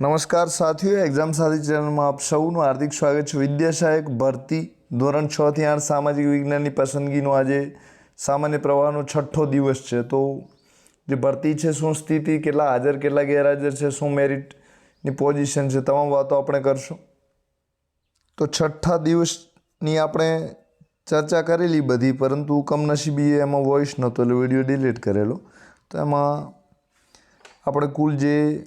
નમસ્કાર સાથીઓ એક્ઝામ સાથી ચેનલમાં આપ સૌનું હાર્દિક સ્વાગત છે. વિદ્યા સહાયક ભરતી ધોરણ છ થી આઠ સામાજિક વિજ્ઞાનની પસંદગીનો આજે સામાન્ય પ્રવાહનો છઠ્ઠો દિવસ છે. તો જે ભરતી છે, શું સ્થિતિ, કેટલા હાજર, કેટલા ગેરહાજર છે, શું મેરિટની પોઝિશન છે, તમામ વાતો આપણે કરશું. તો છઠ્ઠા દિવસની આપણે ચર્ચા કરેલી બધી, પરંતુ કમનસીબી એમાં વોઇસ નહોતો, એટલે વીડિયો ડિલીટ કરેલો. તો એમાં આપણે કુલ જે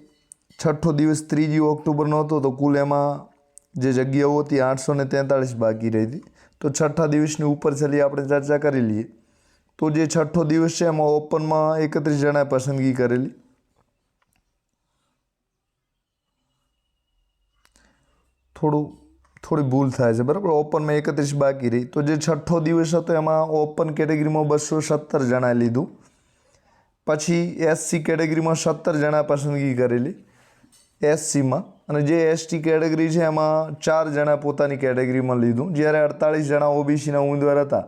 છઠ્ઠો દિવસ ત્રીજી ઓક્ટોબરનો હતો તો કુલ એમાં જે જગ્યાઓ હતી આઠસો ને તેતાળીસ બાકી રહી હતી. તો છઠ્ઠા દિવસની ઉપર છેલ્લી આપણે ચર્ચા કરી લઈએ. તો જે છઠ્ઠો દિવસ છે એમાં ઓપનમાં એકત્રીસ જણાએ પસંદગી કરેલી. થોડું, થોડી ભૂલ થાય છે, બરાબર? ઓપનમાં એકત્રીસ બાકી રહી. તો જે છઠ્ઠો દિવસ હતો એમાં ઓપન કેટેગરીમાં બસો સત્તર જણાએ લીધું. પછી એસસી કેટેગરીમાં સત્તર જણા પસંદગી કરેલી. એસસીમાં અને જે એસટી કેટેગરી છે એમાં ચાર જણા પોતાની કેટેગરીમાં લીધું. જ્યારે અડતાળીસ જણા ઓબીસીના ઉમેદવાર હતા,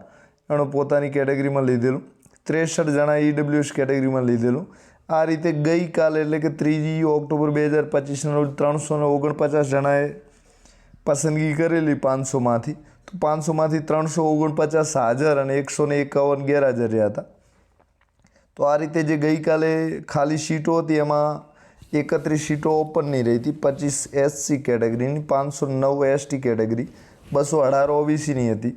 એણે પોતાની કેટેગરીમાં લીધેલું. ત્રેસઠ જણા ઈડબ્લ્યુએસ કેટેગરીમાં લીધેલું. આ રીતે ગઈકાલે એટલે કે ત્રીજી ઓક્ટોબર બે હજાર પચીસના રોજ ત્રણસો ને ઓગણપચાસ જણાએ પસંદગી કરેલી પાંચસોમાંથી. તો પાંચસોમાંથી ત્રણસો ઓગણપચાસ હાજર અને એકસો ને એકાવન ગેરહાજર રહ્યા હતા. તો આ રીતે જે ગઈકાલે ખાલી સીટો હતી, એમાં એકત્રીસ સીટો ઓપનની રહી હતી. પચીસ એસસી કેટેગરીની પાંચસો નવ એસટી કેટેગરી બસો અઢાર ઓબીસીની હતી.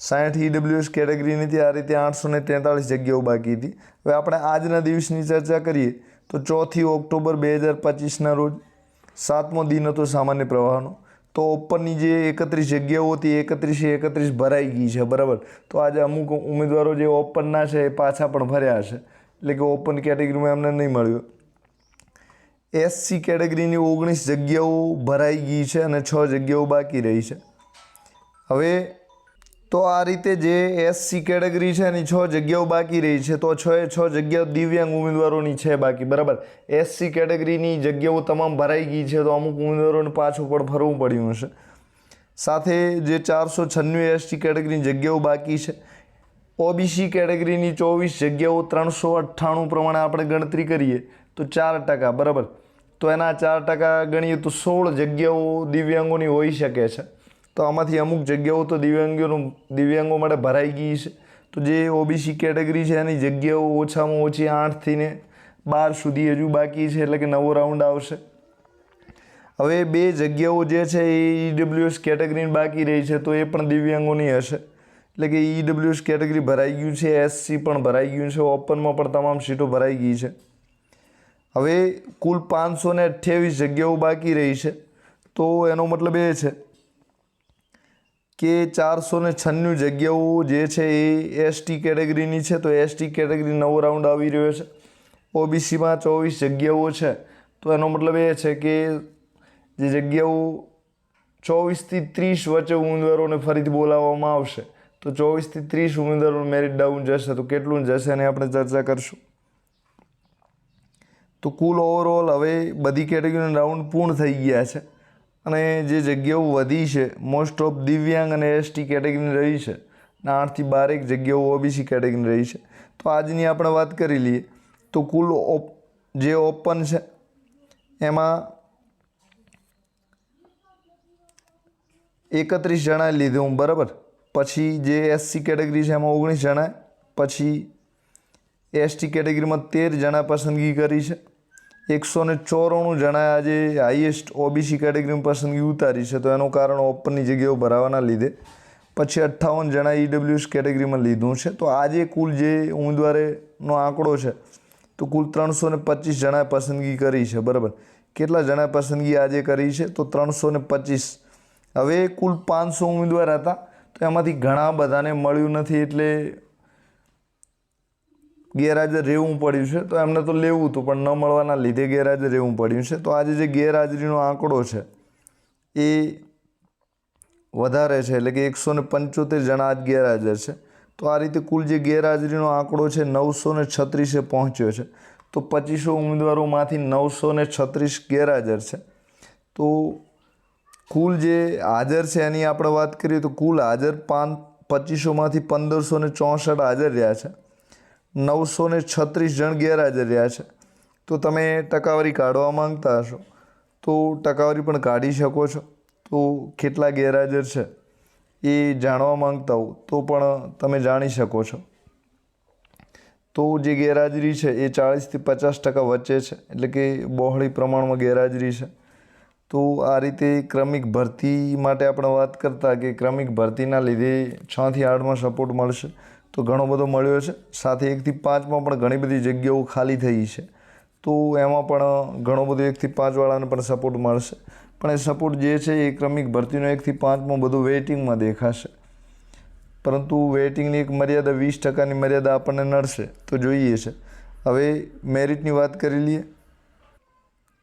સાઠ ઈડબ્લ્યુએસ કેટેગરીની હતી. આ રીતે આઠસો ને તેતાળીસ જગ્યાઓ બાકી હતી. હવે આપણે આજના દિવસની ચર્ચા કરીએ તો ચોથી ઓક્ટોબર બે હજાર પચીસના રોજ સાતમો દિન હતો સામાન્ય પ્રવાહનો. તો ઓપનની જે એકત્રીસ જગ્યાઓ હતી, એકત્રીસે એકત્રીસ ભરાઈ ગઈ છે, બરાબર? તો આજે અમુક ઉમેદવારો જે ઓપનના છે એ પાછા પણ ભર્યા છે એટલે કે ઓપન કેટેગરીમાં એમને નહીં મળ્યું. એસસી કેટેગરીની ઓગણીસ જગ્યાઓ ભરાઈ ગઈ છે અને છ જગ્યાઓ બાકી રહી છે. હવે તો આ રીતે જે એસસી કેટેગરી છે એની છ જગ્યાઓ બાકી રહી છે, તો છ એ છ જગ્યાઓ દિવ્યાંગ ઉમેદવારોની છે બાકી, બરાબર? એસસી કેટેગરીની જગ્યાઓ તમામ ભરાઈ ગઈ છે, તો અમુક ઉમેદવારોને પાછું પણ ફરવું પડ્યું હશે. સાથે જે ચારસો છન્નું એસટી કેટેગરીની જગ્યાઓ બાકી છે ઓબીસી કેટેગરીની ચોવીસ જગ્યાઓ ત્રણસો અઠ્ઠાણું પ્રમાણે આપણે ગણતરી કરીએ તો ચાર ટકા, બરાબર. તો એના ચાર ટકા ગણીએ તો સોળ જગ્યાઓ દિવ્યાંગોની હોઈ શકે છે. તો આમાંથી અમુક જગ્યાઓ તો દિવ્યાંગોનું, દિવ્યાંગો માટે ભરાઈ ગઈ છે. તો જે ઓબીસી કેટેગરી છે, એની જગ્યાઓ ઓછામાં ઓછી આઠથી ને બાર સુધી હજુ બાકી છે, એટલે કે નવો રાઉન્ડ આવશે. હવે બે જગ્યાઓ જે છે, એ ઈડબ્લ્યુએસ કેટેગરીની બાકી રહી છે, તો એ પણ દિવ્યાંગોની હશે. એટલે કે ઈડબ્લ્યુએસ કેટેગરી ભરાઈ ગયું છે એસસી પણ ભરાઈ ગયું છે, ઓપનમાં પણ તમામ સીટો ભરાઈ ગઈ છે. હવે કુલ પાંચસો ને અઠ્યાવીસ જગ્યાઓ બાકી રહી છે. તો એનો મતલબ એ છે કે ચારસો ને છન્નું જગ્યાઓ જે છે એ એસટી કેટેગરીની છે. તો એસટી કેટેગરી નવો રાઉન્ડ આવી રહ્યો છે. ઓબીસીમાં ચોવીસ જગ્યાઓ છે. તો એનો મતલબ એ છે કે જે જગ્યાઓ ચોવીસથી ત્રીસ વચ્ચે ઉમેદવારોને ફરીથી બોલાવવામાં આવશે. તો ચોવીસથી ત્રીસ ઉમેદવારો મેરિટ ડાઉન જશે. તો કેટલું જશે એની આપણે ચર્ચા કરશું. તો કુલ ઓવરઓલ હવે બધી કેટેગરીના રાઉન્ડ પૂર્ણ થઈ ગયા છે. અને જે જગ્યાઓ વધી છે મોસ્ટ ઓફ દિવ્યાંગ અને એસટી કેટેગરીની રહી છે. અને આઠથી બારેક જગ્યાઓ ઓબીસી કેટેગરીની રહી છે. તો આજની આપણે વાત કરી લઈએ તો કુલ ઓપ જે ઓપન છે, એમાં એકત્રીસ જણાએ લીધું બરાબર? પછી જે એસસી કેટેગરી છે, એમાં ઓગણીસ જણાએ. પછી એસટી કેટેગરીમાં તેર જણા પસંદગી કરી છે. એકસો ને ચોરાણું જણાએ આજે હાઈએસ્ટ ઓબીસી કેટેગરીમાં પસંદગી ઉતારી છે. તો એનું કારણ ઓપનની જગ્યાઓ ભરાવાના લીધે. પછી અઠ્ઠાવન જણા ઈડબ્લ્યુએસ કેટેગરીમાં લીધું છે. તો આજે કુલ જે ઉમેદવારેનો આંકડો છે, તો કુલ ત્રણસો ને પચીસ જણાએ પસંદગી કરી છે. બરાબર? કેટલા જણાએ પસંદગી આજે કરી છે? તો ત્રણસો ને પચીસ. હવે કુલ પાંચસો ઉમેદવાર હતા. તો એમાંથી ઘણા બધાને મળ્યું નથી એટલે ગેરહાજર રહેવું પડ્યું છે, તો એમને તો લેવું હતું, પણ ન મળવાના લીધે ગેરહાજર રહેવું પડ્યું છે. તો આજે જે ગેરહાજરીનો આંકડો છે, એ વધારે છે, એટલે કે એકસો ને પંચોતેર જણા આજ ગેરહાજર છે. તો આ રીતે કુલ જે ગેરહાજરીનો આંકડો છે, નવસો ને છત્રીસે પહોંચ્યો છે. તો પચીસો ઉમેદવારોમાંથી નવસો ને છત્રીસ ગેરહાજર છે. તો કુલ જે હાજર છે, એની આપણે વાત કરીએ તો કુલ હાજર પાંચ પચીસોમાંથી પંદરસો ને ચોસઠ હાજર રહ્યા છે. નવસો ને છત્રીસ જણ ગેરહાજર રહ્યા છે. તો તમે ટકાવારી કાઢવા માંગતા હશો. તો ટકાવારી પણ કાઢી શકો છો. તો કેટલા ગેરહાજર છે એ જાણવા માંગતા હો. તો પણ તમે જાણી શકો છો. તો જે ગેરહાજરી છે એ ચાળીસથી પચાસ ટકા વચ્ચે છે. એટલે કે બહોળી પ્રમાણમાં ગેરહાજરી છે. તો આ રીતે ક્રમિક ભરતી માટે આપણે વાત કરતા કે ક્રમિક ભરતીના લીધે છથી આઠમાં સપોર્ટ મળશે. તો ઘણો બધો મળ્યો છે. સાથે એકથી પાંચમાં પણ ઘણી બધી જગ્યાઓ ખાલી થઈ છે. તો એમાં પણ ઘણો બધો એકથી પાંચવાળાને પણ સપોર્ટ મળશે. પણ એ સપોર્ટ જે છે એ ક્રમિક ભરતીનો એકથી પાંચમાં બધું વેઇટિંગમાં દેખાશે. પરંતુ વેઇટિંગની એક મર્યાદા વીસ ટકાની મર્યાદા આપણને નડશે તો જોઈએ છે. હવે મેરિટની વાત કરી લઈએ.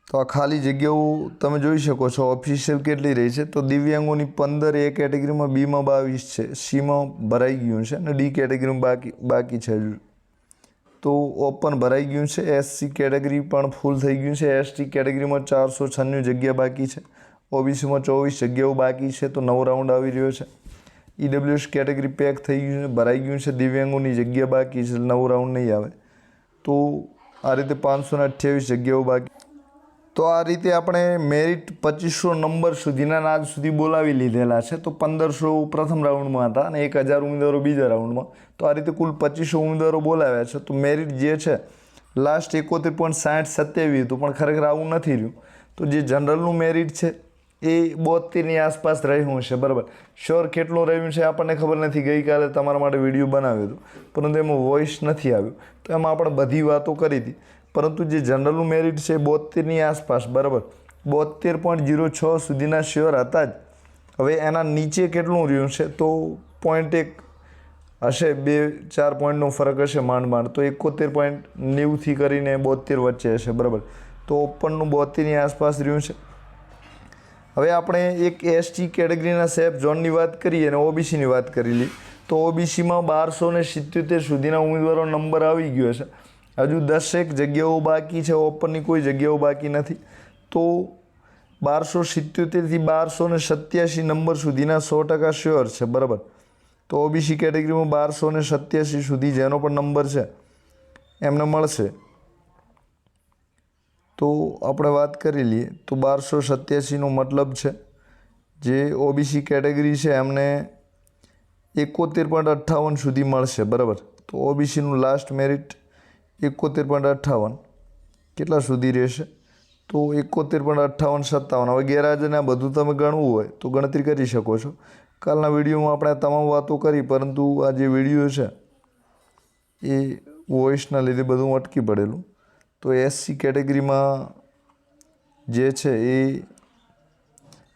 તો આ ખાલી જગ્યાઓ તમે જોઈ શકો છો ઓફિશિયલ કેટલી રહી છે. તો દિવ્યાંગોની પંદર એ કેટેગરીમાં બીમાં બાવીસ છે, સીમાં ભરાઈ ગયું છે અને ડી કેટેગરીમાં બાકી બાકી છે હજુ. તો ઓપન ભરાઈ ગયું છે એસસી કેટેગરી પણ ફૂલ થઈ ગયું છે એસટી કેટેગરીમાં ચારસો છન્નું જગ્યા બાકી છે, ઓબીસીમાં ચોવીસ જગ્યાઓ બાકી છે, તો નવો રાઉન્ડ આવી રહ્યો છે. ઈડબ્લ્યુએસ કેટેગરી પેક થઈ ગયું છે, ભરાઈ ગયું છે, દિવ્યાંગોની જગ્યા બાકી છે નવો રાઉન્ડ નહીં આવે. તો આ રીતે પાંચસો ને અઠ્યાવીસ જગ્યાઓ બાકી તો આ રીતે આપણે મેરિટ પચીસો નંબર સુધીના આજ સુધી બોલાવી લીધેલા છે. તો પંદરસો પ્રથમ રાઉન્ડમાં હતા અને એક હજાર ઉમેદવારો બીજા રાઉન્ડમાં. તો આ રીતે કુલ પચીસો ઉમેદવારો બોલાવ્યા છે. તો મેરિટ જે છે, લાસ્ટ એકોતેર પોઈન્ટ સાઠ સત્યાવીસ હતું, પણ ખરેખર આવું નથી રહ્યું. તો જે જનરલનું મેરિટ છે, એ બોતેરની આસપાસ રહ્યું છે બરાબર. શ્યોર કેટલું રહ્યું છે, આપણને ખબર નથી. ગઈકાલે તમારા માટે વીડિયો બનાવ્યો હતો, પરંતુ એમાં વોઇસ નથી આવ્યું. તો એમાં આપણે બધી વાતો કરી હતી. પરંતુ જે જનરલનું મેરિટ છે બોતેરની આસપાસ, બરાબર? બોતેર પોઈન્ટ જીરો છ સુધીના શ્યોર હતા જ. હવે એના નીચે કેટલું રહ્યું છે? તો પોઈન્ટ એક હશે, બે, ચાર પોઈન્ટનો ફરક હશે માંડ માંડ. તો એકોતેર પોઈન્ટ નેવુંથી કરીને બોતેર વચ્ચે હશે, બરાબર? તો ઓપનનું બોતેરની આસપાસ રહ્યું છે. હવે આપણે એક એસટી કેટેગરીના સેફ ઝોનની વાત કરીએ અને ઓબીસીની વાત કરી લઈએ. તો ઓબીસીમાં બારસો ને સિત્યોતેર સુધીના ઉમેદવારો નંબર આવી ગયો છે. હજુ દસેક જગ્યાઓ બાકી છે, ઓપનની કોઈ જગ્યાઓ બાકી નથી. તો બારસો સિત્યોતેરથી બારસો ને સત્યાસી નંબર સુધીના સો ટકા શ્યોર છે, બરાબર? તો ઓબીસી કેટેગરીમાં બારસો ને સત્યાસી સુધી જેનો પણ નંબર છે, એમને મળશે. તો આપણે વાત કરી લઈએ. તો બારસો સત્યાસીનો મતલબ છે, જે ઓબીસી કેટેગરી છે, એમને એકોતેર પોઈન્ટ અઠ્ઠાવન સુધી મળશે, બરાબર? તો ઓબીસીનું લાસ્ટ મેરિટ એકોતેર પોઈન્ટ અઠ્ઠાવન. કેટલા સુધી રહેશે? તો એકોતેર પોઈન્ટ અઠ્ઠાવન, સત્તાવન. હવે ગેરહાજરને બધું તમે ગણવું હોય તો ગણતરી કરી શકો છો. કાલના વિડીયોમાં આપણે તમામ વાતો કરી, પરંતુ આ જે વીડિયો છે, એ વોઇસના લીધે બધું અટકી પડેલું. તો એસસી કેટેગરીમાં જે છે એ,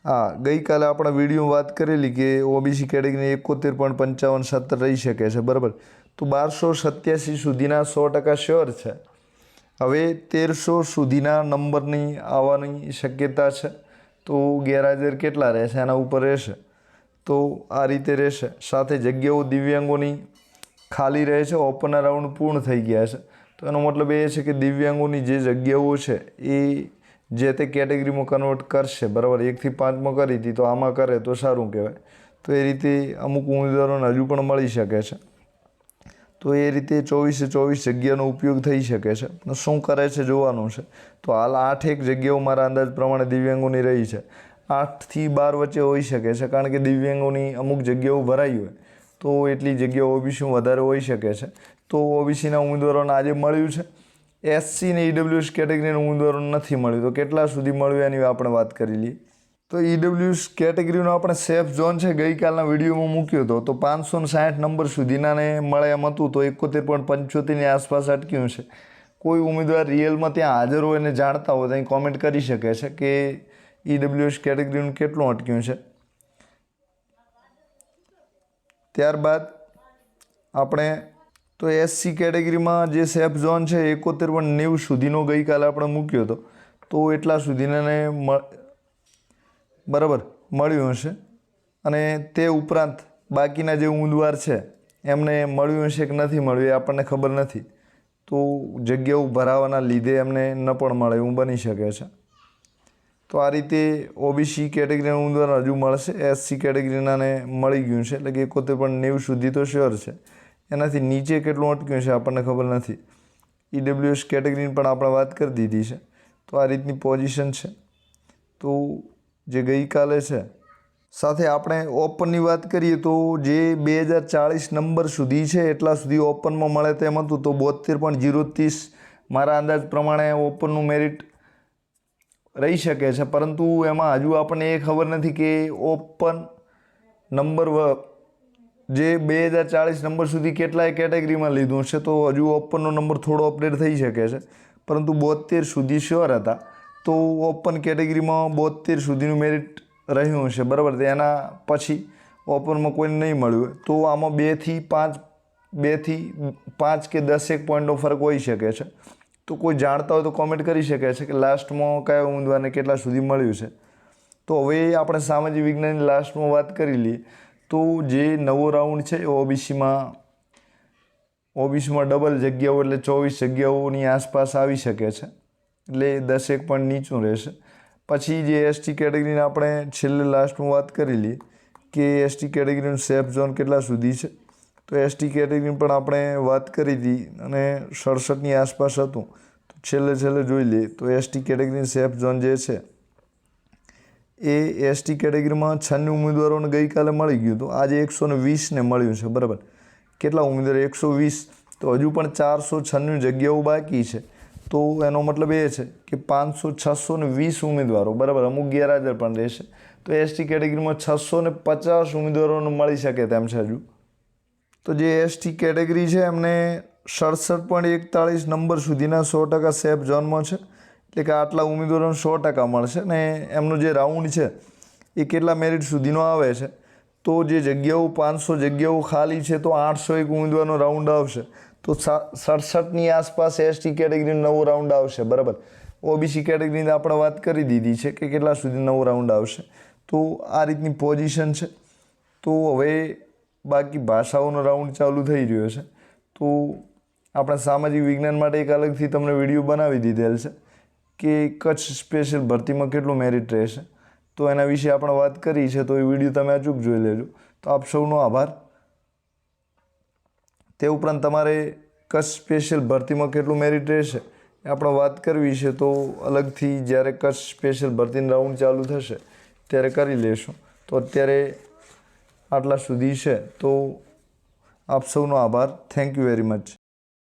હા, ગઈકાલે આપણે વીડિયો વાત કરેલી કે ઓબીસી કેટેગરી એકોતેર પોઈન્ટ પંચાવન, સત્તર રહી શકે છે. બરાબર? તો બારસો સત્યાસી સુધીના સો ટકા શ્યોર છે. હવે તેરસો સુધીના નંબરની આવવાની શક્યતા છે. તો ગેરહાજર કેટલા રહેશે? એના ઉપર રહેશે. તો આ રીતે રહેશે. સાથે જગ્યાઓ દિવ્યાંગોની ખાલી રહે છે ઓપન રાઉન્ડ પૂર્ણ થઈ ગયા છે. તો એનો મતલબ એ છે કે દિવ્યાંગોની જે જગ્યાઓ છે, એ જે તે કેટેગરીમાં કન્વર્ટ કરશે, બરાબર? એકથી પાંચમાં કરી હતી તો આમાં કરે તો સારું કહેવાય. તો એ રીતે અમુક ઉમેદવારોને હજુ પણ મળી શકે છે. તો એ રીતે ચોવીસે ચોવીસ જગ્યાનો ઉપયોગ થઈ શકે છે. પણ શું કરે છે જોવાનું છે. તો હાલ આઠ એક જગ્યાઓ મારા અંદાજ પ્રમાણે દિવ્યાંગોની રહી છે. આઠથી બાર વચ્ચે હોઈ શકે છે, કારણ કે દિવ્યાંગોની અમુક જગ્યાઓ ભરાઈ હોય. તો એટલી જગ્યાઓ ઓબીસી વધારે હોઈ શકે છે. તો ઓબીસીના ઉમેદવારોને આજે મળ્યું છે. એસસી ને ઈડબ્લ્યુએસ કેટેગરીના ઉમેદવારોને નથી મળ્યું. તો કેટલા સુધી મળ્યું એની આપણે વાત કરી લઈએ. તો ઈડબ્લ્યુએસ કેટેગરીનો આપણે સેફ ઝોન છે. ગઈકાલના વિડીયોમાં મૂક્યો હતો. તો પાંચસો સાઠ નંબર સુધીનાને મળે એમ હતું. તો એકોતેર પોઈન્ટ પંચોતેરની આસપાસ અટક્યું છે. કોઈ ઉમેદવાર રિયલમાં ત્યાં હાજર હોય અને જાણતા હોય તો અહીં કોમેન્ટ કરી શકે છે કે ઈડબ્લ્યુએસ કેટેગરીનું કેટલું અટક્યું છે. ત્યારબાદ આપણે તો એસસી કેટેગરીમાં જે સેફ ઝોન છે, એકોતેર પોઈન્ટ નેવું સુધીનો ગઈકાલે આપણે મૂક્યો હતો. તો એટલા સુધીને બરાબર, મળ્યું હશે. અને તે ઉપરાંત બાકીના જે ઉમેદવાર છે, એમને મળ્યું હશે કે નથી મળ્યું એ આપણને ખબર નથી. તો જગ્યાઓ ભરાવાના લીધે એમને ન પણ મળે એવું બની શકે છે. તો આ રીતે ઓબીસી કેટેગરીના ઉમેદવાર હજુ મળશે એસસી કેટેગરીનાને મળી ગયું છે, એટલે કે એકોતેર પણ નેવું સુધી તો શ્યોર છે. એનાથી નીચે કેટલું અટક્યું છે આપણને ખબર નથી. ઈડબ્લ્યુએસ કેટેગરીની પણ આપણે વાત કરી દીધી છે. તો આ રીતની પોઝિશન છે. તો જે ગઈકાલે છે. સાથે આપણે ઓપનની વાત કરીએ તો જે બે હજાર ચાળીસ નંબર સુધી છે, એટલા સુધી ઓપનમાં મળે તેમ હતું, તો બોતેર પોઈન્ટ જીરો ત્રીસ મારા અંદાજ પ્રમાણે ઓપનનું મેરિટ રહી શકે છે. પરંતુ એમાં હજુ આપણને એ ખબર નથી કે ઓપન નંબર જે બે હજાર ચાળીસ નંબર સુધી કેટલાય કેટેગરીમાં લીધું છે, તો હજુ ઓપનનો નંબર થોડો અપડેટ થઈ શકે છે. પરંતુ બોતેર સુધી શ્યોર હતા. તો ઓપન કેટેગરીમાં બોતેર સુધીનું મેરિટ રહ્યું હશે, બરાબર? તેના પછી ઓપનમાં કોઈને નહીં મળ્યું તો આમાં બેથી પાંચ બેથી પાંચ કે દસેક પોઈન્ટનો ફરક હોઈ શકે છે. તો કોઈ જાણતા હોય તો કોમેન્ટ કરી શકે છે કે લાસ્ટમાં કયા ઉમેદવારને કેટલા સુધી મળ્યું છે. તો હવે આપણે સામાજિક વિજ્ઞાનની લાસ્ટમાં વાત કરી લઈએ, તો જે નવો રાઉન્ડ છે એ ઓબીસીમાં ઓબીસીમાં ડબલ જગ્યાઓ એટલે ચોવીસ જગ્યાઓની આસપાસ આવી શકે છે. એટલે દસેક પણ નીચું રહેશે. પછી જે એસટી કેટેગરીને આપણે છેલ્લે લાસ્ટમાં વાત કરી લઈએ કે એસટી કેટેગરીનું સેફ ઝોન કેટલા સુધી છે? તો એસટી કેટેગરી પણ આપણે વાત કરી હતી અને સડસઠની આસપાસ હતું. તો છેલ્લે છેલ્લે જોઈ લઈએ તો એસટી કેટેગરીની સેફ ઝોન જે છે એ એસટી કેટેગરીમાં છન્નું ઉમેદવારોને ગઈકાલે મળી ગયું હતું. આજે એકસો ને વીસને મળ્યું છે, બરાબર. કેટલા ઉમેદવાર? એકસો વીસ. તો હજુ પણ ચારસો છન્નું જગ્યાઓ બાકી છે. તો એનો મતલબ એ છે કે પાંચસો, છસો ને વીસ ઉમેદવારો, બરાબર, અમુક ગેરહાજર પણ રહેશે. તો એસટી કેટેગરીમાં છસો ને પચાસ ઉમેદવારોને મળી શકે તેમ છે હજુ. તો જે એસટી કેટેગરી છે, એમને સડસઠ પોઈન્ટ એકતાળીસ નંબર સુધીના સો ટકા સેફ ઝોનમાં છે. એટલે કે આટલા ઉમેદવારોને સો ટકા મળશે ને એમનો જે રાઉન્ડ છે, એ કેટલા મેરિટ સુધીનો આવે છે? તો જે જગ્યાઓ, પાંચસો જગ્યાઓ ખાલી છે, તો આઠસો એક ઉમેદવારનો રાઉન્ડ આવશે. તો સડસઠની આસપાસ એસટી કેટેગરીનો નવો રાઉન્ડ આવશે, બરાબર? ઓબીસી કેટેગરીની આપણે વાત કરી દીધી છે કે કેટલા સુધી નવો રાઉન્ડ આવશે. તો આ રીતની પોઝિશન છે. તો હવે બાકી ભાષાઓનો રાઉન્ડ ચાલુ થઈ રહ્યો છે. તો આપણે સામાજિક વિજ્ઞાન માટે એક અલગથી તમને વીડિયો બનાવી દીધેલ છે કે કચ્છ સ્પેશિયલ ભરતીમાં કેટલું મેરિટ રહેશે. તો એના વિશે આપણે વાત કરી છે, તો એ વીડિયો તમે અચૂક જોઈ લેજો. તો આપ સૌનો આભાર. તે ઉપરાંત તમારે કચ્છ સ્પેશિયલ ભરતીમાં કેટલું મેરિટ રહેશે? આપણે વાત કરવી છે, તો અલગથી જ્યારે કચ્છ સ્પેશિયલ ભરતીનો રાઉન્ડ ચાલુ થશે, ત્યારે કરી લેશું. તો અત્યારે આટલા સુધી છે. તો આપ સૌનો આભાર. Thank you very much